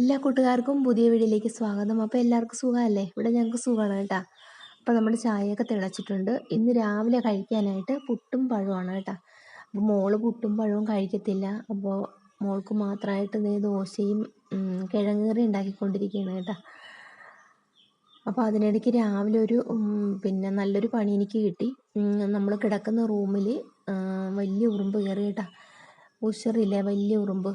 എല്ലാ കൂട്ടുകാർക്കും പുതിയ വീഡിയോയിലേക്ക് സ്വാഗതം. അപ്പോൾ എല്ലാവർക്കും സുഖമല്ലേ? ഇവിടെ ഞങ്ങൾക്ക് സുഖമാണ് കേട്ടോ. അപ്പോൾ നമ്മുടെ ചായയൊക്കെ തിളച്ചിട്ടുണ്ട്. ഇന്ന് രാവിലെ കഴിക്കാനായിട്ട് പുട്ടും പഴവുമാണ് കേട്ടോ. അപ്പോൾ മോൾ പുട്ടും പഴവും കഴിക്കത്തില്ല. അപ്പോൾ മോൾക്ക് മാത്രമായിട്ട് ഇതേ ദോശയും കിഴങ്ങുകറി ഉണ്ടാക്കിക്കൊണ്ടിരിക്കുകയാണ് കേട്ടോ. അപ്പോൾ അതിനിടയ്ക്ക് രാവിലെ ഒരു പിന്നെ നല്ലൊരു പണി എനിക്ക് കിട്ടി. നമ്മൾ കിടക്കുന്ന റൂമിൽ വലിയ ഉറുമ്പ് കയറി കേട്ടോ. ഉഷറില്ലേ? വലിയ ഉറുമ്പ്.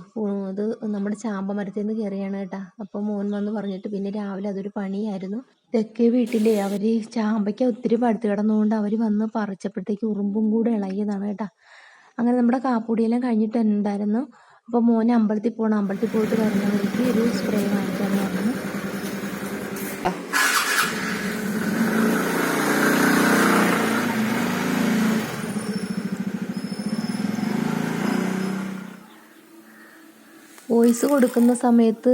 അത് നമ്മുടെ ചാമ്പ മരത്തിൽ നിന്ന് കയറിയാണ് കേട്ടാ. അപ്പോൾ മോൻ വന്ന് പറഞ്ഞിട്ട് പിന്നെ രാവിലെ അതൊരു പണിയായിരുന്നു. തെക്കേ വീട്ടിലെ അവർ ചാമ്പയ്ക്ക ഒത്തിരി പടുത്ത് കിടന്നുകൊണ്ട് അവർ വന്ന് പറിച്ചപ്പോഴത്തേക്ക് ഉറുമ്പും കൂടെ ഇളകിയതാണ് കേട്ടാ. അങ്ങനെ നമ്മുടെ കാപ്പൂടിയെല്ലാം കഴിഞ്ഞിട്ടുണ്ടായിരുന്നു അപ്പോൾ മോനെ അമ്പലത്തിൽ പോകണം അമ്പലത്തിൽ പോയിട്ട് വരുന്നവർക്ക് ഒരു സ്പ്രേ വാങ്ങിക്കാമെന്ന് പറഞ്ഞു വോയിസ് കൊടുക്കുന്ന സമയത്ത്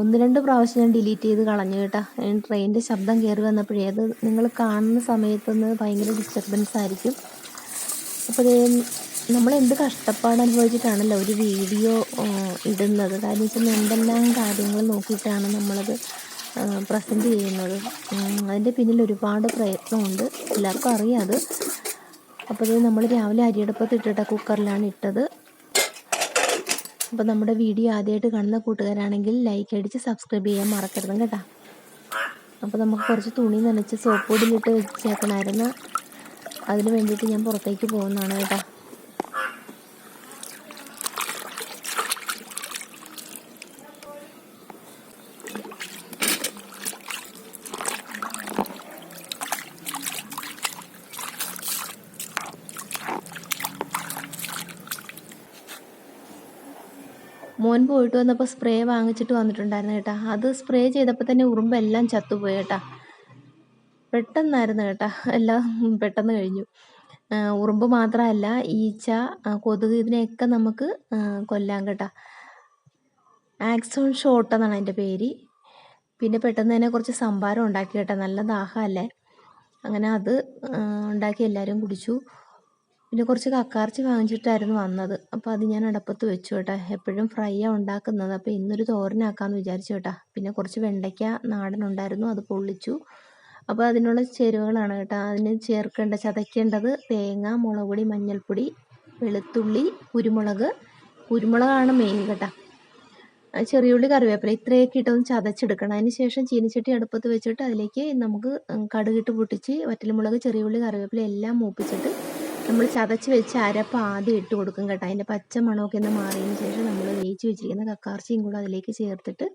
ഒന്ന് രണ്ട് പ്രാവശ്യം ഞാൻ ഡിലീറ്റ് ചെയ്ത് കളഞ്ഞു കേട്ടോ. ട്രെയിനിന്റെ ശബ്ദം കയറി വന്നപ്പോഴേ അത് നിങ്ങൾ കാണുന്ന സമയത്തൊന്ന് ഭയങ്കര ഡിസ്റ്റർബൻസ് ആയിരിക്കും. അപ്പോൾ നമ്മൾ എന്ത് കഷ്ടപ്പാട് അനുഭവിച്ചിട്ടാണല്ലോ ഒരു വീഡിയോ ഇടുന്നത്. കാര്യം വെച്ചാൽ എന്തെല്ലാം കാര്യങ്ങൾ നോക്കിയിട്ടാണ് നമ്മളത് പ്രസന്റ് ചെയ്യുന്നത്. അതിന്റെ പിന്നിൽ ഒരുപാട് പ്രയത്നമുണ്ട്. എല്ലാവർക്കും അറിയാം അത്. അപ്പോൾ നമ്മൾ രാവിലെ അരിയടപ്പത്ത് ഇട്ടിട്ട കുക്കറിലാണ് ഇട്ടത്. അപ്പോൾ നമ്മുടെ വീഡിയോ ആദ്യമായിട്ട് കാണുന്ന കൂട്ടുകാരാണെങ്കിൽ ലൈക്ക് അടിച്ച് സബ്സ്ക്രൈബ് ചെയ്യാൻ മറക്കരുത് കേട്ടോ. അപ്പോൾ നമുക്ക് കുറച്ച് തുണി നനച്ച് സോപ്പ് പൊടിയിലിട്ട് വെച്ചേക്കണമായിരുന്നു അതിന് വേണ്ടിയിട്ട് ഞാൻ പുറത്തേക്ക് പോകുന്നതാണ് കേട്ടോ. മോൻ പോയിട്ട് വന്നപ്പോൾ സ്പ്രേ വാങ്ങിച്ചിട്ട് വന്നിട്ടുണ്ടായിരുന്നു കേട്ടോ. അത് സ്പ്രേ ചെയ്തപ്പോൾ തന്നെ ഉറുമ്പെല്ലാം ചത്തുപോയി കേട്ടാ. പെട്ടെന്നായിരുന്നു കേട്ടാ. എല്ലാം പെട്ടെന്ന് കഴിഞ്ഞു. ഉറുമ്പ് മാത്രമല്ല ഈച്ച കൊതുക് ഇതിനെയൊക്കെ നമുക്ക് കൊല്ലാം കേട്ടാ. ആക്സോൺ ഷോട്ട് എന്നാണ് അതിന്റെ പേര്. പിന്നെ പെട്ടെന്ന് തന്നെ കുറച്ച് സംഭാരം ഉണ്ടാക്കി കേട്ടോ. നല്ല ദാഹമല്ലേ? അങ്ങനെ അത് ഉണ്ടാക്കി എല്ലാവരും കുടിച്ചു. പിന്നെ കുറച്ച് കക്കാർച്ചി വാങ്ങിച്ചിട്ടായിരുന്നു വന്നത്. അപ്പോൾ അത് ഞാൻ അടപ്പത്ത് വെച്ചു കേട്ടോ. എപ്പോഴും ഫ്രൈയാണ് ഉണ്ടാക്കുന്നത്. അപ്പോൾ ഇന്നൊരു തോരനാക്കാമെന്ന് വിചാരിച്ചു കേട്ടോ. പിന്നെ കുറച്ച് വെണ്ടയ്ക്ക നാടൻ ഉണ്ടായിരുന്നു. അത് പൊള്ളിച്ചു. അപ്പോൾ അതിനുള്ള ചേരുവകളാണ് കേട്ടോ. അതിന് ചേർക്കേണ്ട ചതയ്ക്കേണ്ടത് തേങ്ങ മുളക് പൊടി മഞ്ഞൾപ്പൊടി വെളുത്തുള്ളി കുരുമുളക്. കുരുമുളകാണ് മെയിൻ കേട്ടോ. ചെറിയുള്ളി കറിവേപ്പില ഇത്രയൊക്കെ ഇട്ടൊന്ന് ചതച്ചെടുക്കണം. അതിന് ശേഷം ചീനിച്ചട്ടി അടുപ്പത്ത് വെച്ചിട്ട് അതിലേക്ക് നമുക്ക് കടുകിട്ട് പൊട്ടിച്ച് വറ്റൽമുളക് ചെറിയുള്ളി കറിവേപ്പില എല്ലാം മൂപ്പിച്ചിട്ട് നമ്മൾ ചതച്ച് വെച്ച് അരപ്പ് ആദ്യം ഇട്ട് കൊടുക്കും കേട്ടോ. അതിന്റെ പച്ച മണമൊക്കെ ഒന്ന് മാറിയതിന് ശേഷം നമ്മൾ വേവിച്ച് വെച്ചിരിക്കുന്ന കക്കാർച്ചിയും കൂടെ അതിലേക്ക് ചേർത്തിട്ട്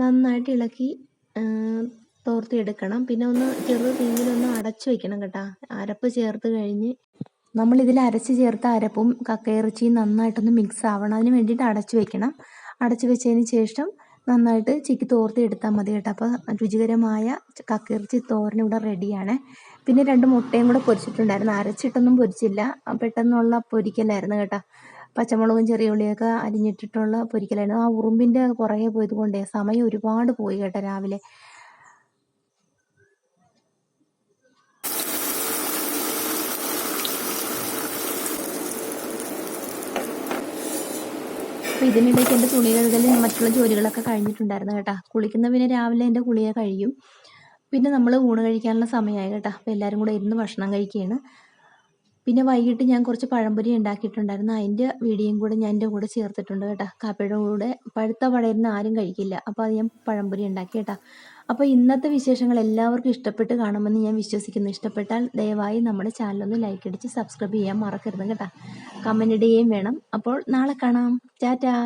നന്നായിട്ട് ഇളക്കി തോർത്തിയെടുക്കണം. പിന്നെ ഒന്ന് ചെറു തീയിലൊന്ന് അടച്ചു വെക്കണം കേട്ടോ. അരപ്പ് ചേർത്ത് കഴിഞ്ഞ് നമ്മളിതിൽ അരച്ച് ചേർത്ത അരപ്പും കക്കയിറച്ചിയും നന്നായിട്ടൊന്ന് മിക്സ് ആവണം. അതിന് വേണ്ടിയിട്ട് അടച്ചു വെക്കണം. അടച്ചു വെച്ചതിന് ശേഷം നന്നായിട്ട് ചിക്കി തോർത്തി എടുത്താൽ മതി കേട്ടോ. അപ്പോൾ രുചികരമായ കക്കയിറച്ചി തോരൻ ഇവിടെ റെഡിയാണ് പിന്നെ രണ്ട് മുട്ടയും കൂടെ പൊരിച്ചിട്ടുണ്ടായിരുന്നു. അരച്ചിട്ടൊന്നും പൊരിച്ചില്ല. പെട്ടെന്നുള്ള പൊരിക്കലായിരുന്നു കേട്ടോ. പച്ചമുളകും ചെറിയ ഉള്ളിയൊക്കെ അരിഞ്ഞിട്ടിട്ടുള്ള പൊരിക്കലായിരുന്നു. ആ ഉറുമ്പിന്റെ പുറകെ പോയത് കൊണ്ടേ സമയം ഒരുപാട് പോയി കേട്ടോ രാവിലെ. അപ്പോൾ ഇതിനിടയ്ക്ക് എന്റെ തുണി കഴുകലും മറ്റുള്ള ജോലികളൊക്കെ കഴിഞ്ഞിട്ടുണ്ടായിരുന്നു കേട്ടോ. കുളിക്കുന്ന പിന്നെ രാവിലെ എന്റെ കുളിയെ കഴിയും. പിന്നെ നമ്മൾ ഊണ് കഴിക്കാനുള്ള സമയമായി കേട്ടോ അപ്പോൾ എല്ലാവരും കൂടെ ഇരുന്ന് ഭക്ഷണം കഴിക്കുകയാണ് പിന്നെ വൈകിട്ട് ഞാൻ കുറച്ച് പഴംപൊരി ഉണ്ടാക്കിയിട്ടുണ്ടായിരുന്നു. അതിന്റെ വീഡിയോയും കൂടെ ഞാൻ എന്റെ കൂടെ ചേർത്തിട്ടുണ്ട് കേട്ടോ. കാപ്പിയുടെ കൂടെ പഴുത്ത പടയിരുന്ന് ആരും കഴിക്കില്ല. അപ്പോൾ അത് ഞാൻ പഴംപൊരി ഉണ്ടാക്കി കേട്ടോ. അപ്പോൾ ഇന്നത്തെ വിശേഷങ്ങൾ എല്ലാവർക്കും ഇഷ്ടപ്പെട്ട് കാണുമെന്ന് ഞാൻ വിശ്വസിക്കുന്നു. ഇഷ്ടപ്പെട്ടാൽ ദയവായി നമ്മുടെ ചാനലൊന്ന് ലൈക്ക് അടിച്ച് സബ്സ്ക്രൈബ് ചെയ്യാൻ മറക്കരുത് കേട്ടോ. കമന്റ് ഇടുകയും വേണം. അപ്പോൾ നാളെ കാണാം. ടാറ്റാ.